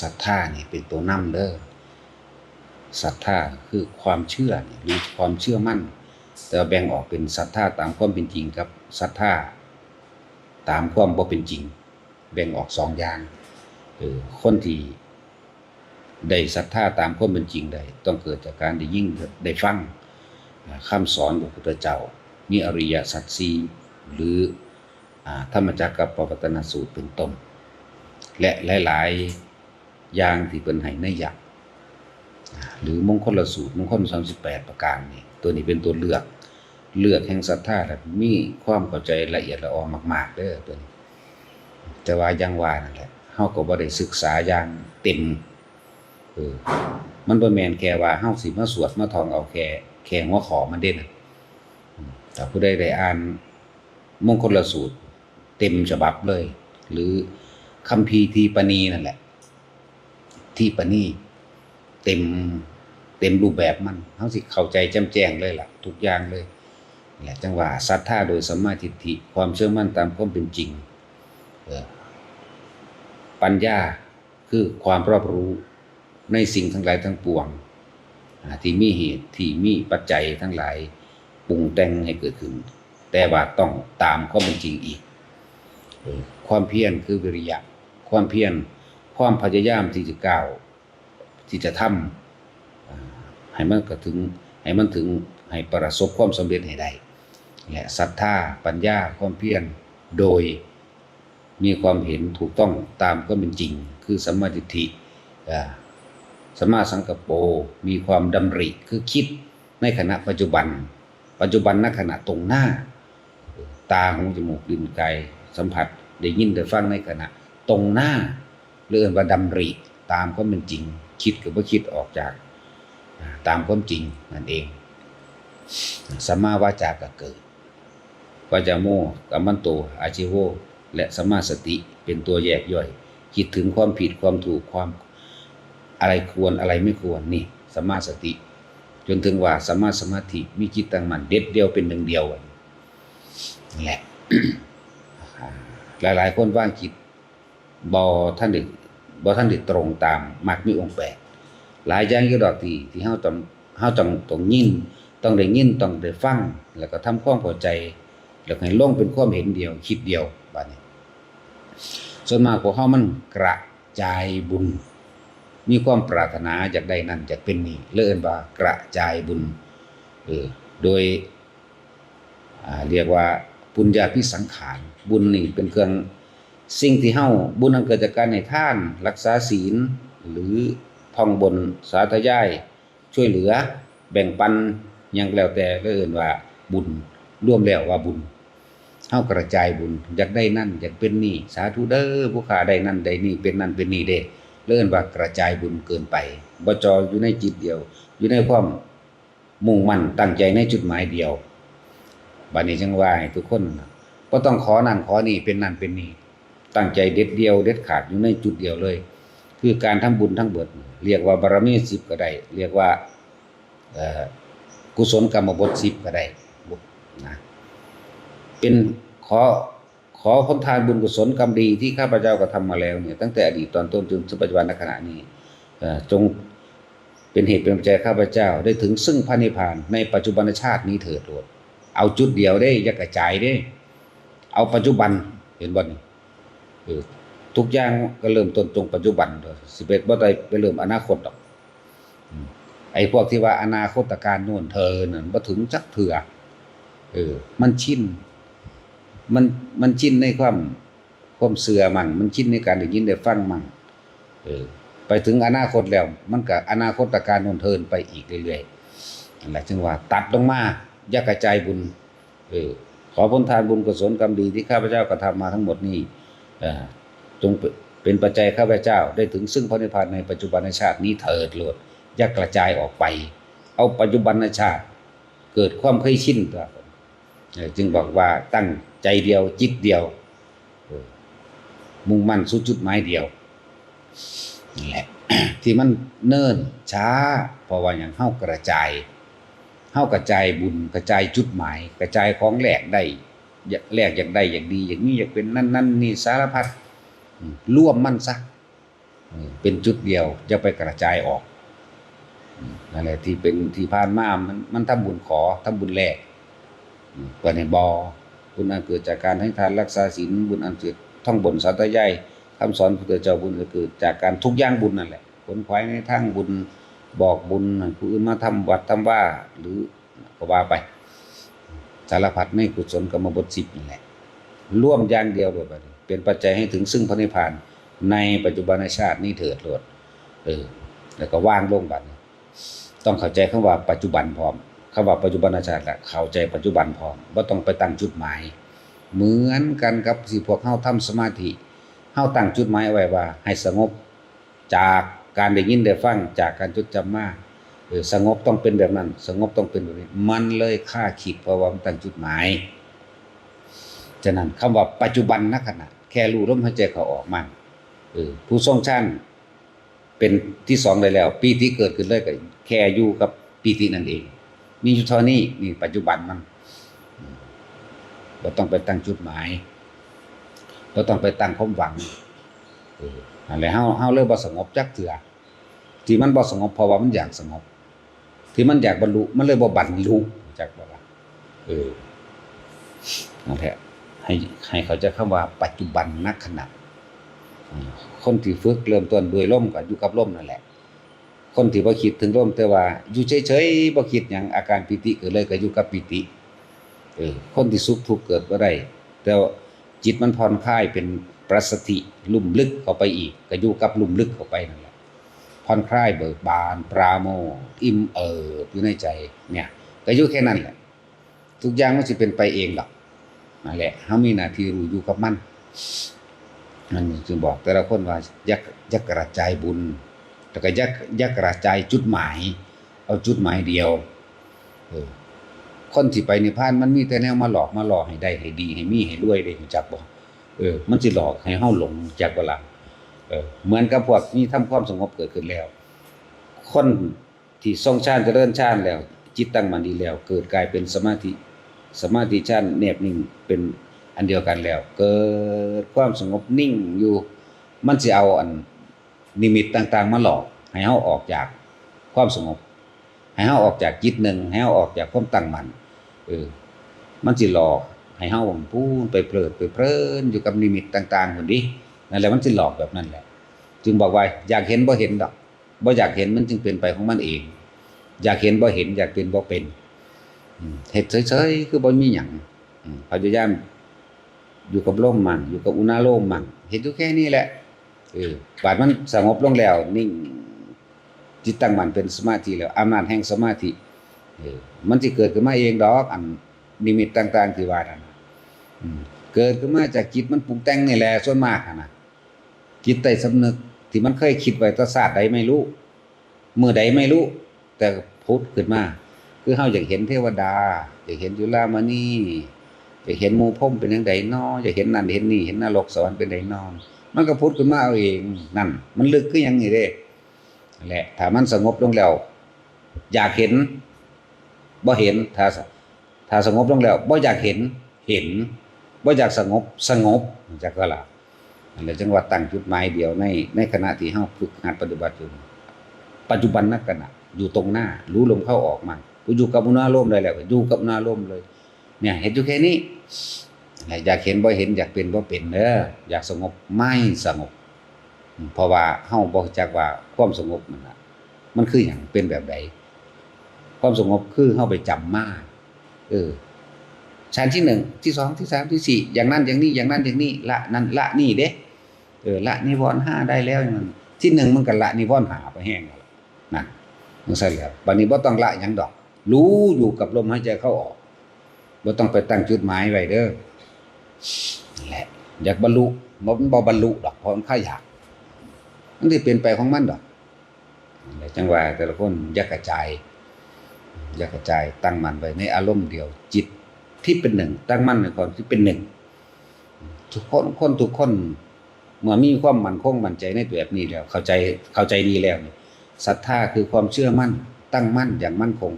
ศรัทธานี่เป็นตัวนำเด้อศรัทธาคือความเชื่อนี่หรือความเชื่อมั่น แต่ว่าแบ่งออกเป็นศรัทธาตามความเป็นจริงกับศรัทธาตามความบ่เป็นจริง แบ่งออกสองอย่างเออคนที่ได้ศรัทธาตามความเป็นจริงได้ต้องเกิดจากการได้ยิ่งได้ฟังคำสอนของพระพุทธเจ้ามีอริยสัจสี่หรือ ธรรมจักรกับปวัตนสูตรเป็นต้น และหลาย ๆ อย่างที่เป็นให้ในยักหรือมงคลสูตรมงคล38ประการนี่ตัวนี้เป็นตัวเลือกเลือกแห่งศรัทธาและมีความเข้าใจละเอียดละออมากๆเด้อตัวนี้แต่ว่ายังว่านั่นแหละเฮาก็บ่ได้ศึกษาอย่างเต็มเออมันบ่แม่นแค่ว่าเฮาสิมาสวดมาท่องเอาแค่แค่หัวขอมันเด้นะอืมถ้าผู้ใดได้อ่านมงคลสูตร เต็มฉบับเลย หรือคัมภีร์ทีปณีนั่นแหละ ที่ปณีเต็มเต็มรูปแบบมันเฮาสิเข้าใจแจ่มแจ้งเลยล่ะ ทุกอย่างเลยแหละจังหว่าศรัทธาโดยสัมมาทิฏฐิความเชื่อมั่นตามความเป็นจริงปัญญาคือความรอบรู้ในสิ่งทั้งหลายทั้งปวงที่มีเหตุที่มีปัจจัยทั้งหลายปรุงแต่งให้เกิดขึ้น แต่ว่าต้องตามความเป็นจริงอีก ความเพียรคือวิริยะ ความเพียรความพยายามที่จะก้าวที่จะทำให้มันก็ถึงให้มันถึงให้ประสบความสำเร็จให้ได้และศรัทธาปัญญาความเพียรโดยมีความเห็นถูกต้องตามความเป็นจริง คือสัมมาทิฏฐิสมาสังกปโปมีความดำริคือคิดในขณะปัจจุบัน ปัจจุบันณขณะตรงหน้า ตาหูจมูกลิ้นกาย สัมผัสได้ยินได้ฟังในขณะ ตรงหน้าเรื่องว่าดำริตามความเป็นจริง คิดกับว่าคิดออกจาก ตามความจริงนั่นเองสัมมาวาจาก็เกิดวาจาโมกัมมันโตอาชิโวและสัมมาสติเป็นตัวแยกย่อย คิดถึงความผิดความถูกความอะไรควรอะไรไม่ควรนี่สัมมาสติ จนถึงว่าสัมมาสมาธิมีจิตตั้งมั่นเด็ดเดียวเป็นหนึ่งเดียวนี่แหละ หลาย ๆ คนว่างจิตบอท่านเด็กบอท่านเด็กตรงตามมักมีองค์แปดหลายอย่างอยู่ดอกที่ที่เฮาต้องเฮาต้องต้องยินต้องได้ยินต้องได้ฟังแล้วก็ทำความเข้าใจ แล้วก็ให้ลงเป็นความเห็นเดียว คิดเดียวบัดนี้ ส่วนมากพวกเฮามันกระจายบุญ มีความปรารถนาอยากได้นั่นอยากเป็นนี่เลื่อนว่ากระจายบุญเออโดยเรียกว่าปุญญาพิสังขาร บุญนี่เป็นเครื่องสิ่งที่เฮาบุญนั้นเกิดจากการให้ท่าน รักษาศีล หรือท่องบนสาธยาย ช่วยเหลือ แบ่งปันยังแล้วแต่เลื่อนว่าบุญร่วมแล้วว่าบุญเฮากระจายบุญอยากได้นั่นอยากเป็นนี่สาธุเด้อผู้ขาได้นั่นได้นี่เป็นนั่นเป็นนี่เด้เลื่อนว่ากระจายบุญเกินไปบจออยู่ในจิตเดียว อยู่ในความมุ่งมั่นตั้งใจในจุดหมายเดียวบัดนี้จังว่าทุกคน ก็ต้องขอนั่นขอนี่เป็นนั่นเป็นนี่ตั้งใจเด็ดเดียวเด็ดขาดอยู่ในจุดเดียวเลย คือการทำบุญทั้งเบิด เรียกว่าบารมีสิบก็ได้เรียกว่ากุศลกรรมบทสิบก็ได้นะเป็นขอขอผลทานบุญกุศลกรรมดีที่ข้าพเจ้ากระทำมาแล้วเนี่ยตั้งแต่อดีตตอนต้นจนถึงปัจจุบันในขณะนี้จงเป็นเหตุเป็นปัจจัยข้าพเจ้าได้ถึงซึ่งพระนิพพานในปัจจุบันชาตินี้เถิดโลดเอาจุดเดียวได้ยกระจายได้ เอาปัจจุบันเห็นบ่นี่เอทุกอย่างก็เริ่มต้นตรงปัจจุบันสิเป็นบ่ได้ไปเริ่มอนาคตดอกไอ้พวกที่ว่าอนาคตการโน่นเธอนั่นบ่ถึงจักเถื่อเออ มันชินมันมันชินในความความเสื่อมั่งมันชินในการได้ยินได้ฟังมั่งเออ ไปถึงอนาคตแล้ว มันก็อนาคตการโน่นเทินไปอีกเรื่อยๆนั่นแหละจึงว่า ตัดลงมาอย่ากระจายบุญ เออ ขอผลทานบุญกุศลกรรมดีที่ข้าพเจ้ากระทำมาทั้งหมดนี้จงเป็นปัจจัยข้าพเจ้าได้ถึงซึ่งพระนิพพานในปัจจุบันชาตินี้เถิดโลดอย่ากระจายออกไป เอาปัจจุบันชาติ เกิดความเคยชินตัวจึงบอกว่าตั้งใจเดียวจิตเดียว มุ่งมั่นสู่จุดหมายเดียวนี่แหละที่มันเนิ่นช้าเพราะว่าอย่างเฮากระจาย เฮากระจายบุญกระจายจุดหมาย กระจายของแหลกได้อยากแลกอยากได้อยากดี อย่างนี้อยากเป็นนั่นนั่นนี่สารพัดร่วมมั่นซะเออเป็นจุดเดียวจะไปกระจายออกอืมนั่นแหละที่เป็นที่ผ่านมามันมันทำบุญขอทำบุญแหลกอืมกว่าในบอบุญอันเกิดจากการให้ทานรักษาศีลบุญอันเกิดท่องบนสัตยายคำสอนพระพุทธเจ้าบุญก็เกิดจากการทุกย่างบุญนั่นแหละผลควายในทางบุญ บอกบุญผู้อื่นมาทำวัดทำว่า หรือก็ว่าไปสารพัดในกุศลกรรมบทสิบนี่แหละร่วมอย่างเดียวเลยบัดนี้เป็นปัจจัยให้ถึงซึ่งพระนิพพานในปัจจุบันชาตินี้เถิดโลดเออแล้วก็ว่างลงบัดต้องเข้าใจคำว่าปัจจุบันพร้อมคำว่าปัจจุบันชาติแหละเข้าใจปัจจุบันพร้อมบ่าต้องไปตั้งจุดหมาย เหมือนกันกับที่พวกเฮาทำสมาธิเฮาตั้งจุดหมายเอาไว้ว่า ให้สงบจาก การได้ยินได้ฟังจากการจดจำมาเออสงบต้องเป็นแบบนั้น สงบต้องเป็นแบบนี้ มันเลยค่าขีดเพราะว่ามันตั้งจุดหมายฉะนั้นคำว่าปัจจุบันนักขณะแค่รู้ลมหายใจเขาออกมันเออผู้ทรงชั้นเป็นที่สองได้แล้วปีที่เกิดขึ้นเลยก็แค่อยู่กับปีที่นั่นเอง มีอยู่เท่านี้นี่ปัจจุบันมันเราต้องไปตั้งจุดหมายเราต้องไปตั้งความหวัง อะไรเฮาเฮาเริ่มบ่สงบจักเถื่อที่มันบ่สงบเพราะว่ามันอยากสงบ ที่มันอยากบรรลุมันเลยบ่บรรลุจักบ่ล่ะเออนั่นแหละให้ให้เขาจะคำว่าปัจจุบันนักขณะคนที่ฝึกเริ่มต้นด้วยลมก็อยู่กับลมนั่นแหละ คนที่บ่คิดถึงลมแต่ว่าอยู่เฉยๆบ่คิดหยังอาการปิติเกิดเลยก็อยู่กับปิติเออคนที่สุขทุกข์เกิดบ่ได้แต่ว่าจิตมันผ่อนคลายเป็น ประสติลุ่มลึกเข้าไปอีกก็อยู่กับลุ่มลึกเข้าไปนั่นแหละผ่อนคลายเบิกบานปราโมอิ่มเอิบอยู่ในใจเนี่ยก็อยู่แค่นั้นแหละ ทุกอย่างมันสิเป็นไปเองดอกนั่นแหละเฮามีหน้าที่รู้อยู่กับมันนั่นจึงบอกแต่ละคนว่ายักยักกระจายบุญแล้วก็ยักยักกระจายจุดหมาย เอาจุดหมายเดียวเออคนที่ไปนิพพานมันมีแต่แนวมาหลอกมาหลอกให้ได้ให้ดีให้มีให้รวยได้รู้จักบ่ เออ มันสิหลอกให้เฮาหลงจักบ่ล่ะเออ เหมือนกับพวกนี้ทำความสงบเกิดขึ้นแล้ว คนที่ทรงฌานเจริญฌานแล้ว จิตตั้งมั่นดีแล้ว เกิดกลายเป็นสมาธิ สมาธิฌานแนบนิ่งเป็นอันเดียวกันแล้ว เกิดความสงบนิ่งอยู่ มันสิเอาอันนิมิตต่างๆ มาหลอก ให้เฮาออกจากความสงบ ให้เฮาออกจากจิตหนึ่งให้เฮาออกจากความตั้งมั่นเออมันสิหลอก ให้เฮาพูนไปเพลิดไปเพลินอยู่กับนิมิตต่างๆคนดินั่นแหละมันสิหลอกแบบนั้นแหละ จึงบอกว่าอยากเห็นบ่เห็นดอกบ่อยากเห็นมันจึงเป็นไปของมันเอง อยากเห็นบ่เห็น อยากเป็นบ่เป็นเฮ็ดเฉยๆคือบ่มีหยังพยายามอยู่กับลมมันอยู่กับอุณาโลมมันเห็นอยู่แค่นี้แหละเออบาดมันสงบลงแล้ว นิ่งจิตตั้งมันเป็นสมาธิแล้วอำนาจแห่งสมาธิเออมันสิเกิดขึ้นมาเองดอก อันนิมิตต่าง ๆ ที่ว่านั่นน่ะอืม เกิดขึ้นมาจากจิตมันปรุงแต่งนี่แหละส่วนมากนะจิตใต้สำนึกที่มันเคยคิดไว้แตศาสตร์ใดไม่รู้เมื่อใดไม่รู้ แต่พุทธขึ้นมา คือเฮาอยากเห็นเทวดา อยากเห็นจุลามณีอยากเห็นมูพรหมเป็นจังไดนออยากเห็นนั่นเห็นนี่เห็นนรกสวรรค์เป็นไดน้อมันก็พุทธขึ้นมาเอาเองนั่น มันลึกคือหยังนี่เด้แหละถ้ามันสงบลงแล้ว อยากเห็นบ่เห็นถ้าถ้าสงบลงแล้วบ่อยากเห็นเห็น บ่อยากสงบสงบจักก็ล่ะนั่นแหละจังหว่าตั้งจุดหมายเดียวในในขณะที่เฮาฝึกหัดปฏิบัติอยู่ปัจจุบันนักขณะอยู่ตรงหน้า รู้ลมเข้าออกมันกูอยู่กับอุณาโลมได้แหล้วก็อยู่กับอุณาโลมเลย เนี่ย เห็นอยู่แค่นี้อยากเห็นบ่เห็นอยากเป็นบ่เป็นเด้ออยากสงบไม่สงบ เพราะว่าเฮาบ่จักว่าความสงบมันน่ะมันคือหยังเป็นแบบใดความสงบคือเฮาไปจำมาเออ ชั้นที่หนึ่งที่สองที่สามที่สี่อย่างนั้นอย่างนี้อย่างนั้นอย่างนี้ละนั่นละนี่เด้เออละนิวรณ์ห้าได้แล้วอย่างนั้นที่หนึ่งมันก็ละนิวรณ์หาไปแห้งแล้วนั่นมันใช่แล้วบัดนี้บ่ต้องละหยังดอก รู้อยู่กับลมหายใจเข้าออกบ่ต้องไปตั้งจุดหมายไว้เด้อนั่แหละอยากบรรลุมันบ่บรรลุดอกเพราะมันข้าอยากมันสิเป็นไปของมันดอกนั่นแหละจังว่าแต่ละคนอยากกระจายอยากกระจายตั้งมันไว้ในอารมณ์เดียวจิต ที่เป็นหนึ่ง ตั้งมั่นในความที่เป็นหนึ่ง ทุกคนคนทุกคนเมื่อมีความมั่นคงมั่นใจในตัวแบบนี้แล้ว เข้าใจเข้าใจดีแล้วนี่ศรัทธาคือความเชื่อมั่น ตั้งมั่นอย่างมั่นคง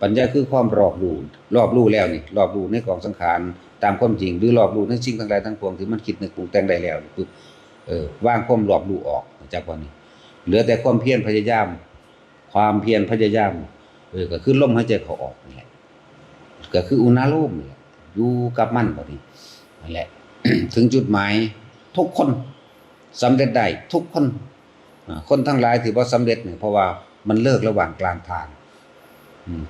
ปัญญาคือความรอบรู้รอบรู้แล้วนี่รอบรู้ในกองสังขารตามความจริงหรือรอบรู้ในสิ่งทั้งหลายทั้งปวงที่มันคิดนึกปรุงแต่งได้แล้วปึ๊บเออว่างความรอบรู้ออกจากวันนี้ เหลือแต่ความเพียรพยายาม ความเพียรพยายามเออก็คือลมหายใจเขาออกนี่แหละ ก็คืออุณาโลมนี่แหละอยู่กับมันพอดีนั่นแหละ ถึงจุดหมายทุกคนสำเร็จได้ทุกคนคนทั้งหลายที่บ่าสำเร็จเนี่ยเพราะว่ามันเลิกระหว่างกลางทาง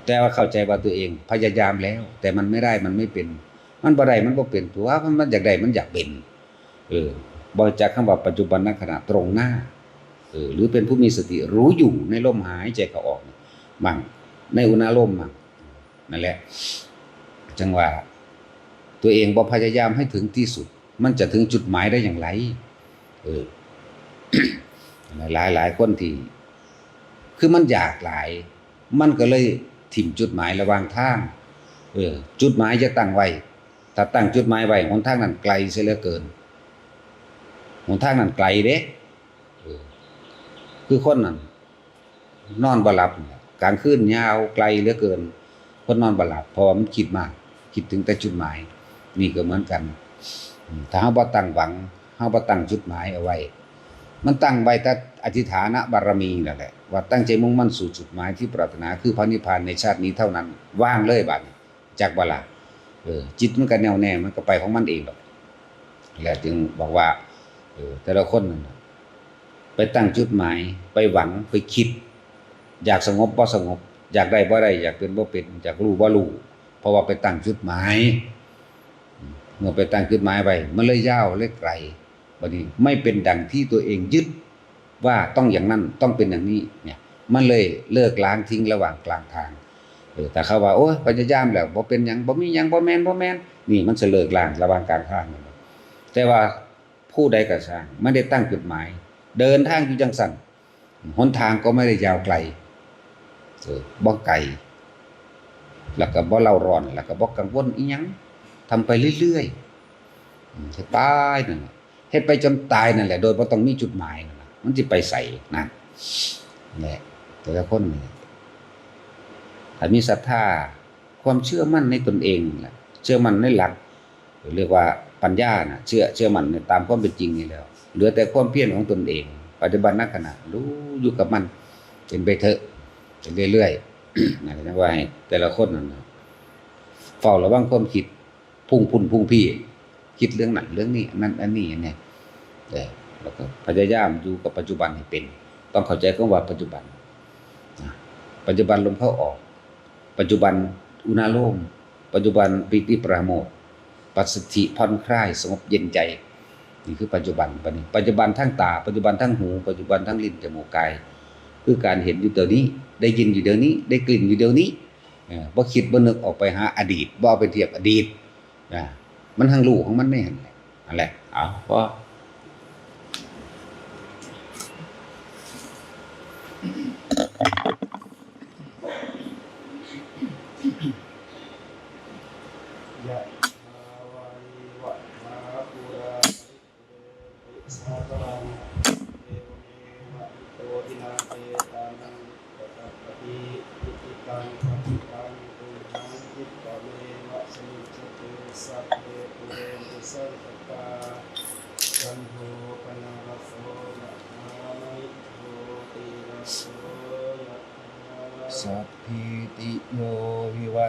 แต่ว่าเข้าใจว่าตัวเองพยายามแล้ว แต่มันไม่ได้มันไม่เป็น มันบ่ได้มันบ่เป็นตัวมันมันอยากได้มันอยากเป็น เออบ่จากคำว่าปัจจุบันนขณะตรงหน้าเออหรือเป็นผู้มีสติรู้อยู่ในลมหายใจเข้าออกมั่งในอุณาลมมั่งนั่นแหละ จังว่า ตัวเองบ่พยายามให้ถึงที่สุด มันจะถึงจุดหมายได้อย่างไร เออหลายหลายคนที่ คือมันอยากหลาย มันก็เลยถิ่มจุดหมายระหวางทาง เออ จุดหมายจะตั้งไว้ ถ้าตั้งจุดหมายไว้หนทางนั้นไกลเสียเหลือเกินหนทางนั้นไกลเด้เออคือคนนั้นนอนบ่หลับกลางคืนยาวไกลเหลือเกินคนนอนบ่หลับเพราะว่ามันคิดมาก คิดถึงแต่จุดหมาย นี่ก็เหมือนกัน ถ้าเฮาบ่ตั้งหวังเฮาบ่ตั้งจุดหมายเอาไว้ มันตั้งไว้แต่อธิษฐานบารมีนั่นแหละว่าตั้งใจมุ่งมั่นสู่จุดหมายที่ปรารถนาคือพระนิพพานในชาตินี้เท่านั้น ว่างเลยบัดจากบาลาเออจิตมันก็แน่วแน่มันก็ไปของมันเองดอกแล้วจึงบอกว่าเออแต่ละคนนั่นไปตั้งจุดหมายไปหวังไปคิด อยากสงบบ่สงบ อยากได้บ่ได้ อยากเป็นบ่เป็นอยากรู้บ่รู้ เพราะว่าไปตั้งจุดหมายเมื่อไปตั้งจุดหมายไว้มันเลยยาวเลยไกลบัดนี้ไม่เป็นดังที่ตัวเองยึดว่าต้องอย่างนั้นต้องเป็นอย่างนี้เนี่ย มันเลยเลิกล้างทิ้งระหว่างกลางทางแต่เขาว่าโอ้ยพยายามแล้วบ่เป็นหยังบ่มียังบ่แมนบ่แมนนี่มันจะเลิกล้างระหว่างกลางทางแต่ว่าผู้ใดก็ช่างไม่ได้ตั้งจุดหมาย เดินทางอยู่จังสั่นหนทางก็ไม่ได้ยาวไกลเออบ่ไกล แล้วก็บ่เล่าร้อน แล้วก็บ่กังวลอีหยังทำไปเรื่อยๆเฮ็ดไปนั่นแหละเฮ็ดไปจนตายนั่นแหละ โดยบ่ต้องมีจุดหมายนั่นล่ะมันสิไปใส่นั่นแหละแต่ละคนนี่ถ้ามีศรัทธาความเชื่อมั่นในตนเองแหละเชื่อมั่นในหลักเรียกว่าปัญญาน่ะเชื่อเชื่อมั่นในตามความเป็นจริงนี่แล้ว เหลือแต่ความเพียรของตนเอง ปัจจุบันนักขณะรู้อยู่กับมันเป็นไปเถอะไปเรื่อยๆ นะก็ว่าให้แต่ละคนนั่นเฝ้าระวังความคิดพุ่งพุ่นพุ่งพี่ คิดเรื่องนั้นเรื่องนี้นนั้นอันนี้อันนี้เออแล้วก็พยายามอยู่กับปัจจุบันให้เป็น ต้องเข้าใจคำว่าปัจจุบันปัจจุบันลมเข้าออก ปัจจุบันอุณาโลม ปัจจุบันปิติปราโมทปัสสธิผ่อนคลายสงบเย็นใจ นี่คือปัจจุบันปัจจุบันปัจจุบันทั้งตา ปัจจุบันทั้งหู ปัจจุบันทั้งลิ้นจมูกกาย คือการเห็นอยู่เดี๋ยวนี้ ได้ยินอยู่เดี๋ยวนี้ ได้กลิ่นอยู่เดี๋ยวนี้เออบ่คิดบ่นึกออกไปหาอดีตบ่เอาไปเทียบอดีตอ่ามันทางรู้ของมันไม่เห็นแหละนั่นแหละเอาพอยะมาวา ยะ